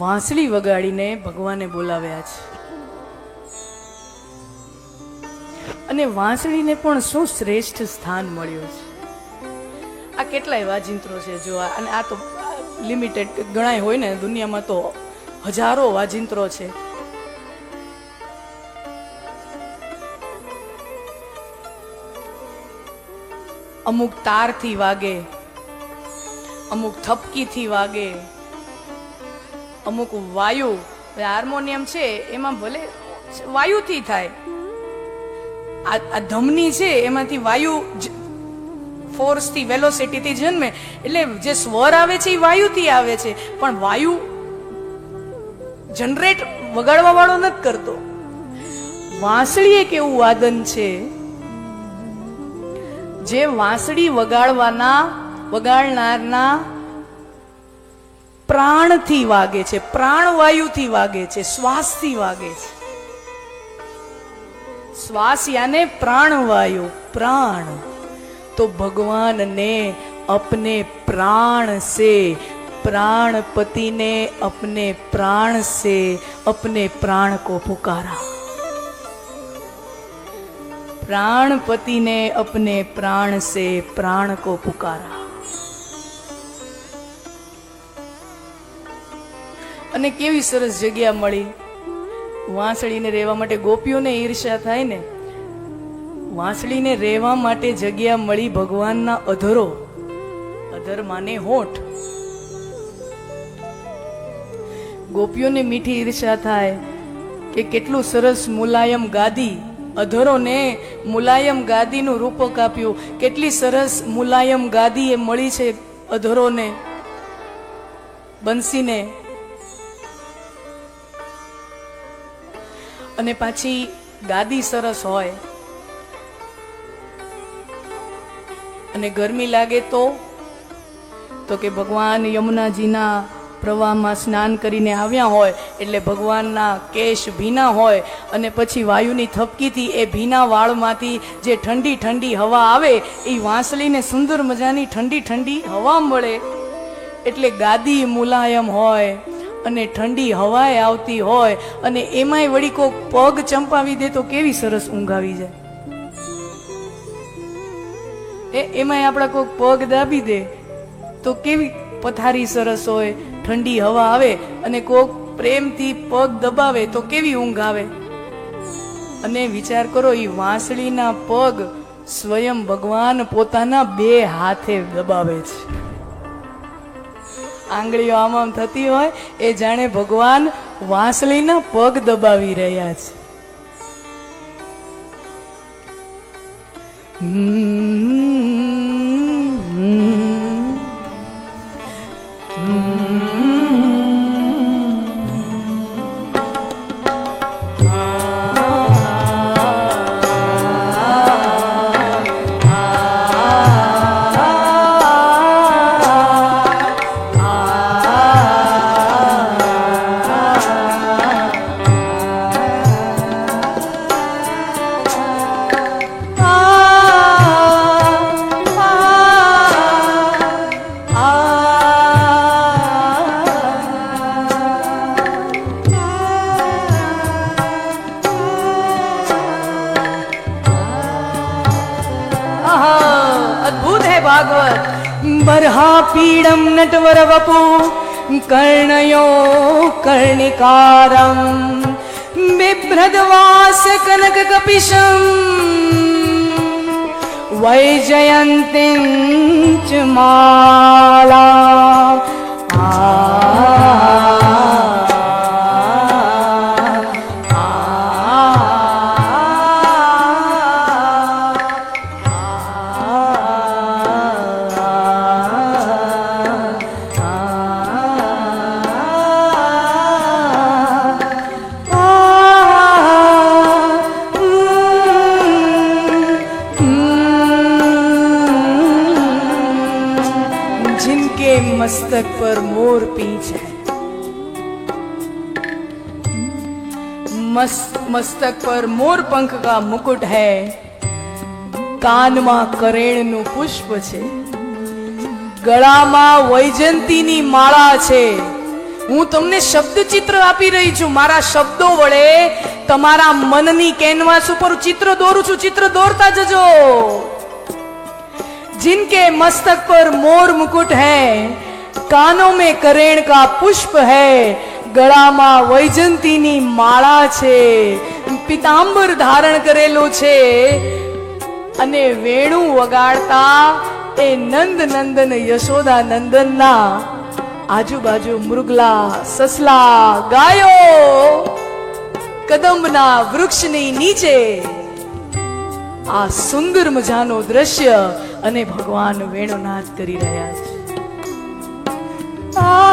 વાંસળી વગાડીને ભગવાને બોલાવ્યા છે. અને વાંસળીને પણ શું શ્રેષ્ઠ સ્થાન મળ્યું છે. આ કેટલાય વાજિંત્રો છે જો અને આ તો લિમિટેડ ગણાય હોય ને, દુનિયામાં તો હજારો વાજિંત્રો છે. અમુક તારથી વાગે, અમુક થપકીથી વાગે અમુક વાયુ હાર્મોનિયમ છે, એમાં ભલે વાયુથી થાય. આ ધમની છે, એમાંથી વાયુ ફોર્સથી વેલોસિટીથી જન્મે. એટલે જે સ્વર આવે છે, એ વાયુથી આવે છે. પણ વાયુ જનરેટ વગાડવા વાળો નથી કરતો. વાંસળી એક એવું વાદન છે? જે વાંસળી વગાડવાના, વગાડનારના પ્રાણથી વાગે છે, પ્રાણવાયુથી વાગે છે, શ્વાસથી વાગે છે. શ્વાસ યાને પ્રાણવાયુ, પ્રાણ. તો ભગવાનને અપને પ્રાણ સે, પ્રાણપતિને અપને પ્રાણ સે, અપને પ્રાણ કો પુકારા. પ્રાણપતિને અપને પ્રાણ સે, પ્રાણ કો પુકારા. અને કેવી સરસ જગ્યા મળી. વાંસળીને રહેવા માટે ગોપીઓને ઈર્ષા થાય ને. વાંસળીને રહેવા માટે જગ્યા મળી ભગવાનના અધરો. અધર માને હોઠ. ગોપીઓને મીઠી ઈર્ષા થાય કે કેટલું સરસ મુલાયમ ગાદી. અધરોને મુલાયમ ગાદીનું રૂપક આપ્યું. કેટલી સરસ મુલાયમ ગાદી એ મળી છે અધરોને. બંસીને અને પાછી ગાદી સરસ હોય. અને ગરમી લાગે તો? તો કે ભગવાન યમુનાજીના પ્રવાહમાં સ્નાન કરીને આવ્યા હોય, એટલે ભગવાનના કેશ ભીના હોય, અને પછી વાયુની થપકીથી એ ભીના વાળમાંથી જે ઠંડી ઠંડી હવા આવે એ વાંસળીને સુંદર મજાની ઠંડી ઠંડી હવા મળે. એટલે ગાદી મુલાયમ હોય. અને ઠંડી હવાએ આવતી હોય અને એમાંય વળી કોક પગ ચંપાવી દે તો કેવી સરસ ઊંઘ આવી જાય. એ એમાંય આપણા કોક પગ દાબી દે તો કેવી પથારી સરસ હોય, ઠંડી હવા આવે અને કોક પ્રેમથી પગ દબાવે તો કેવી ઊંઘ આવે. અને વિચાર કરો એ વાંસળીના પગ સ્વયં ભગવાન પોતાના બે હાથે દબાવે છે. આંગળીઓ આમ આમ થતી હોય એ જાણે ભગવાન વાંસળીના પગ દબાવી રહ્યા છે હમ. नटवरवपु। कर्णयो कर्णिकारम् बिभ्रद् कनककपिशम् वैजयन्तीं च माला। आ। જિનકે મસ્તક પર મોર પીંછ હૈ મસ્તક પર મોર પંખ કા મુકુટ હૈ કાનમાં કરેણનું પુષ્પ છે ગળામાં વૈજંતીની માળા છે। હું તમને શબ્દ ચિત્ર આપી રહી છું। મારા શબ્દો વડે તમારા મનની કેનવાસ ઉપર ચિત્ર દોરું છું। ચિત્ર દોરતા જજો। जिनके मस्तक पर मोर मुकुट है कानों में करेण का पुष्प है ગળામાં વૈજંતીની માળા છે પિતાંબર ધારણ કરેલું છે અને વેણુ વગાડતા એ નંદ નંદન યશોદા નંદનના આજુબાજુ મૃગલા સસલા ગાયો કદંબના વૃક્ષની નીચે આ સુંદર મજાનું દ્રશ્ય અને ભગવાન વેણુનાદ કરી રહ્યા છે. આ,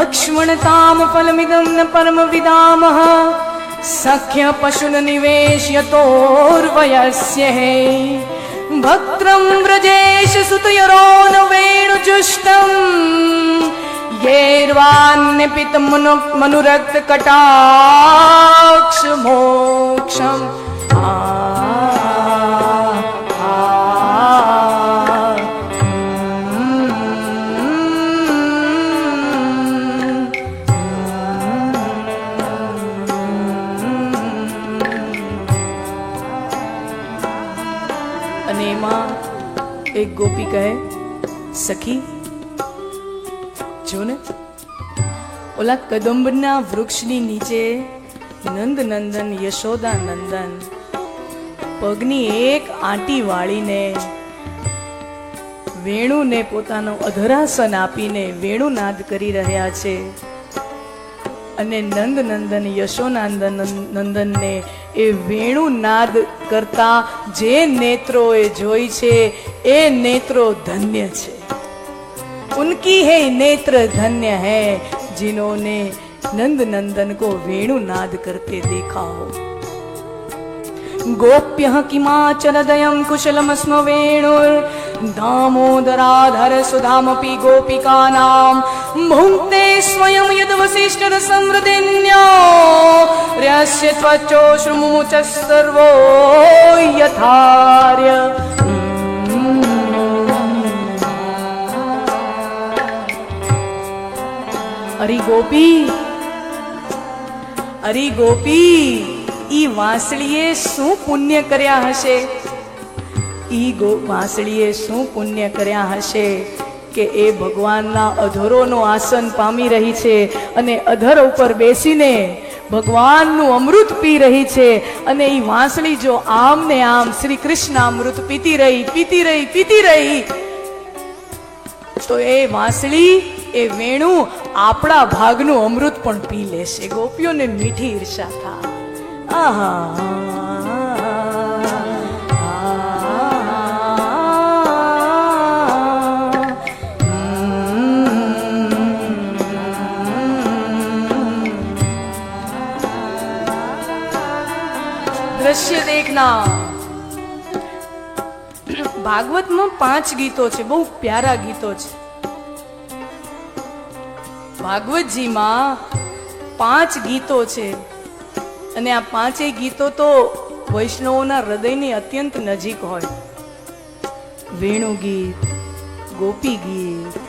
અક્ષ્મણતામ ફલમિદમ પરમ વિદામઃ सख्य पशुन हे। भक्त्रं व्रजेश सुतयरो न वेणुचुष्टम्। गैर्वान्यपित मनुरक्तकटाक्ष मोक्षम्। અને એમાં એક ગોપી કહે, સખી જો ને ઓલા કદંબના વૃક્ષની નીચે નંદ નંદન યશોદા નંદન પગની એક આંટી વાળીને વેણુને પોતાનો અધરાસન આપીને વેણુનાદ કરી રહ્યા છે. અને નંદ નંદન યશોનાંદન નંદનને એ વેણુનાદ કરતા જે નેત્રો એ જોઈ છે એ નેત્રો ધન્ય છે उनकी है नेत्र धन्य है जिन्होंने नंद नंदन को वेणुनाद करते देखा हो गोप्य किमाचलदयं कुशलमस्म वेणुर् दामोदराधर सुधामपि गोपिकानां भुङ्क्ते स्वयं यद्वसिष्ठरसंवृदिन्यो रस्य त्वचो श्रुमुच सर्वो यथार्य અરી ગોપી અરી ગોપી ઈ વાંસળીએ શું પુણ્ય કર્યા હશે ઈ ગો વાંસળીએ શું પુણ્ય કર્યા હશે કે એ ભગવાનના અધરોનો આસન પામી રહી છે અને અધર ઉપર બેસીને ભગવાનનું અમૃત પી રહી છે અને એ વાંસળી જો આમ ને આમ શ્રી કૃષ્ણ અમૃત પીતી રહી પીતી રહી પીતી રહી, તો એ વાંસળી, એ વેણુ આપણા ભાગનું અમૃત પણ પી લેશે. ગોપીઓને મીઠી ઈર્ષા થા આહા. દ્રશ્ય દેખના ભાગવતમાં પાંચ ગીતો છે, બહુ પ્યારા ગીતો છે. ભાગવતજીમાં પાંચ ગીતો છે. અને આ પાંચેય ગીતો તો વૈષ્ણવોના હૃદયની અત્યંત નજીક હોય. વેણુ ગીત ગોપી ગીત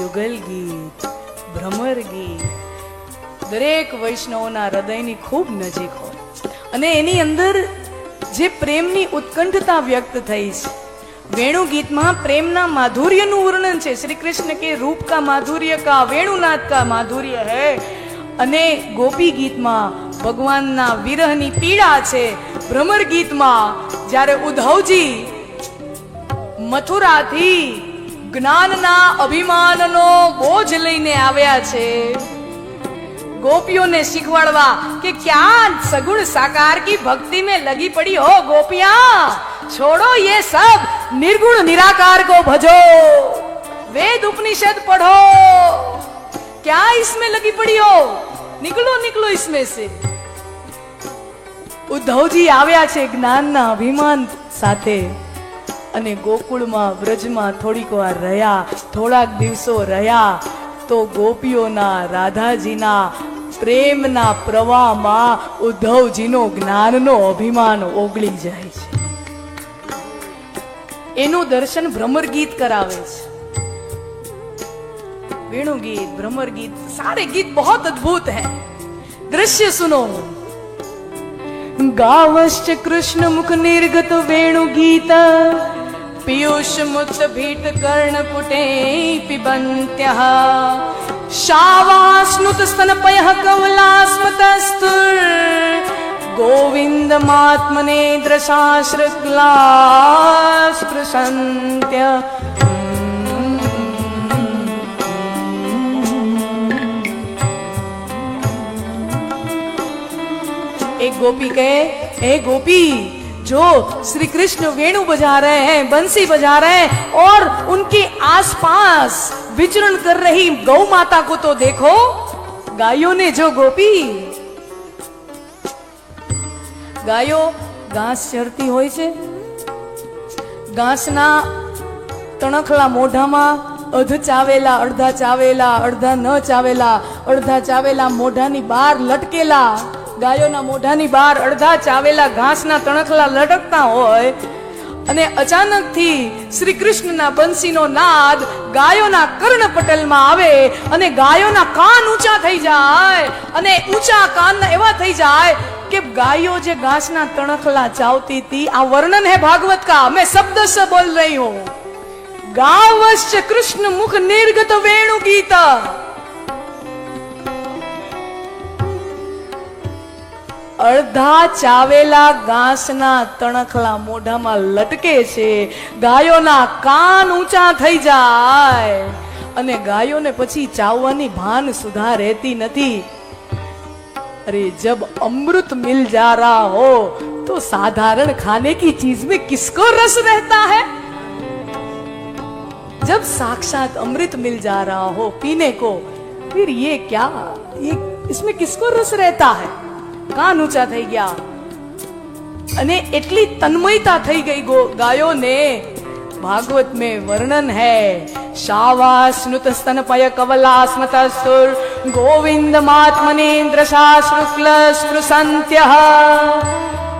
યુગલ ગીત ભ્રમર ગીત દરેક વૈષ્ણવોના હૃદયની ખૂબ નજીક હોય. અને એની અંદર જે પ્રેમની ઉત્કંઠતા વ્યક્ત થઈ છે. વેણુ ગીતમાં પ્રેમના માધુર્યનું વર્ણન છે. શ્રી કૃષ્ણ કે રૂપ કા માધુર્ય કા, વેણુનાથ કા માધુર્ય હે? અને ગોપી ગીતમાં ભગવાનના વિરહની પીડા છે. ભ્રમર ગીતમાં જ્યારે ઉદ્ધવજી મથુરાથી જ્ઞાનના અભિમાનનો બોજ લઈને આવ્યા છે. गोपियों ने शिखवाड़वा कि क्या सगुण साकार की भक्ति में लगी पड़ी हो गोपियां छोड़ो ये सब निर्गुण निराकार को भजो वेद उपनिषद पढ़ो क्या इसमें लगी पड़ी हो निकलो निकलो इसमें से ઉદ્ધવજી આવ્યા છે જ્ઞાનના અભિમાન સાથે અને ગોકુળમાં વ્રજમાં થોડીક વાર રહ્યા થોડાક દિવસો રહ્યા તો ગોપીઓના રાધાજીના પ્રેમના પ્રવાહમાં ઉદ્ધવજીનો જ્ઞાનનો અભિમાન ઓગળી જાય છે. એનું દર્શન ભ્રમર ગીત કરાવે છે. વેણુ ગીત ભ્રમર ગીત સારે ગીત બહોત અદ્ભુત હૈ. દ્રશ્ય સુનો. ગાવશ્ચ કૃષ્ણ મુખ નિર્ગત વેણુ ગીત પિયુષ મુત્સ ભીટ કર્ણ પુટે પિબંત્યા. शावास्नुत स्तनपय कवलास्मतस्तुर् गोविन्दमात्मनेन्द्र स्पृशन्त्य एक गोपी कहे हे गोपी जो श्री कृष्ण वेणु बजा रहे हैं बंसी बजा रहे हैं और उनके आसपास विचरण कर रही गौ माता को तो देखो गायों ने जो गोपी ગાયો ઘાસ ચરતી હોય છે ઘાસના તણખલા મોઢામાં અધ ચાવેલા અડધા ચાવેલા અડધા ન ચાવેલા અડધા ચાવેલા મોઢાની બહાર લટકેલા ગાયોના મોઢાની બહાર અડધા ચાવેલા ઘાસના તણખલા લટકતા હોય અને અચાનકથી શ્રી કૃષ્ણના બંસીનો નાદ ગાયોના કર્ણપટલમાં આવે અને ગાયોના કાન ઊંચા થઈ જાય અને ઊંચા કાન એવા થઈ જાય કે ગાયો જે ઘાસના તણખલા ચાવતી હતી, આ વર્ણન હે ભાગવત કા? મેં શબ્દ સે બોલ રહી હું. ગાવશ્ચ કૃષ્ણ મુખ નિર્ગત વેણુ ગીતા અડધા ચાવેલા ઘાસના તણખલા મોઢામાં લટકે છે ગાયોના કાન ઊંચા થઈ જાય અને ગાયોને પછી ચાવવાની ભાન સુધા રહેતી નથી अरे जब अमृत मिल जा रहा हो तो साधारण खाने की चीज में किसको रस रहता है जब साक्षात अमृत मिल जा रहा हो पीने को फिर ये क्या ये इसमें किसको रस रहता है કાન ઊંચા થઈ ગયા. અને એટલી તન્મયતા થઈ ગઈ ગાયોને. ભાગવત મેં વર્ણન હૈ. શાવા સ્નુત સ્તનપય કવલા સ્મતસ્તુર ગોવિંદ માત્મનેન્દ્ર શુક્લ સ્પૃસંત્ય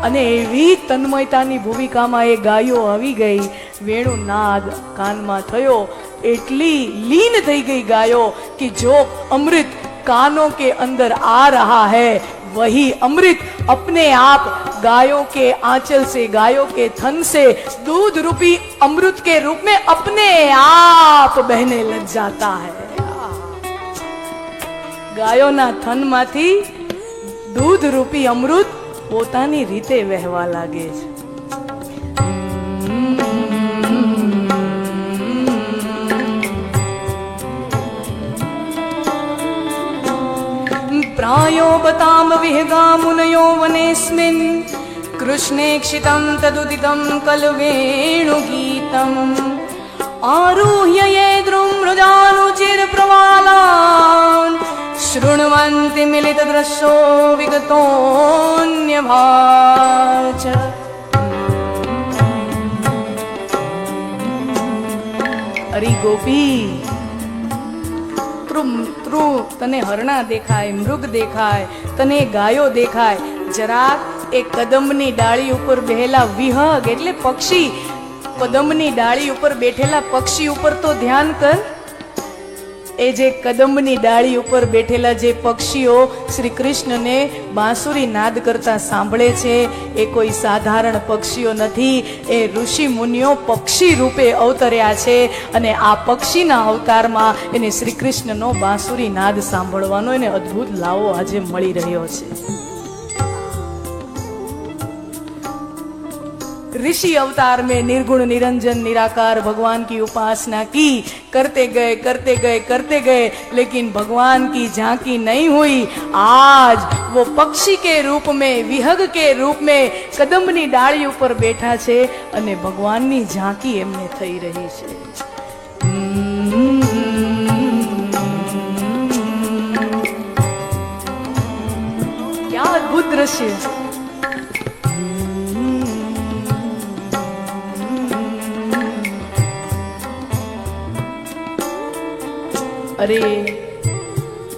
અને એવી તન્મયતાની ભૂમિકામાં એ ગાયો આવી ગઈ. વેણુ નાદ કાનમાં થયો. એટલી લીન થઈ ગઈ ગાયો કે જો અમૃત કાનો કે અંદર આ રહા હૈ वही अमृत अपने आप गायों के आंचल से गायों के थन से दूध रूपी अमृत के रूप में अपने आप बहने लग जाता है ગાયોના થનમાંથી દૂધ રૂપી અમૃત પોતાની રીતે વહેવા લાગે છે मुनयो वनेऽस्मिन् कृष्णेक्षितं तदुदितं कलवेणुगीतम् आरुह्य ये एवाला शृण्वन्ति मिलितदृशो विगतोऽन्यभाच। अरि गोपी। તું તું, તને હરણા દેખાય, મૃગ દેખાય, તને ગાયો દેખાય. જરાક એ કદમની ડાળી ઉપર બેહેલા વિહગ એટલે પક્ષી. કદમની ડાળી ઉપર બેઠેલા પક્ષી ઉપર તો ધ્યાન કર. એ જે કદંબની ડાળી ઉપર બેઠેલા જે પક્ષીઓ શ્રી કૃષ્ણને બાંસુરી નાદ કરતા સાંભળે છે, એ કોઈ સાધારણ પક્ષીઓ નથી. એ ઋષિ મુનિઓ પક્ષી રૂપે અવતર્યા છે અને આ પક્ષીના અવતારમાં એને શ્રી કૃષ્ણનો બાંસુરી નાદ સાંભળવાનો એને અદ્ભુત લાવો આજે મળી રહ્યો છે. ऋषि अवतार में निर्गुण निरंजन निराकार भगवान की उपासना की करते गए करते गए करते गए लेकिन भगवान की झांकी नहीं हुई आज वो पक्षी के रूप में વિહગ કે રૂપ મેં કદમની ડાળી ઉપર બેઠા છે અને ભગવાનની ઝાંકી એમને થઈ રહી છે ક્યાં અદ્ભુત દ્રશ્ય અરે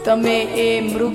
તમે એ મૃગ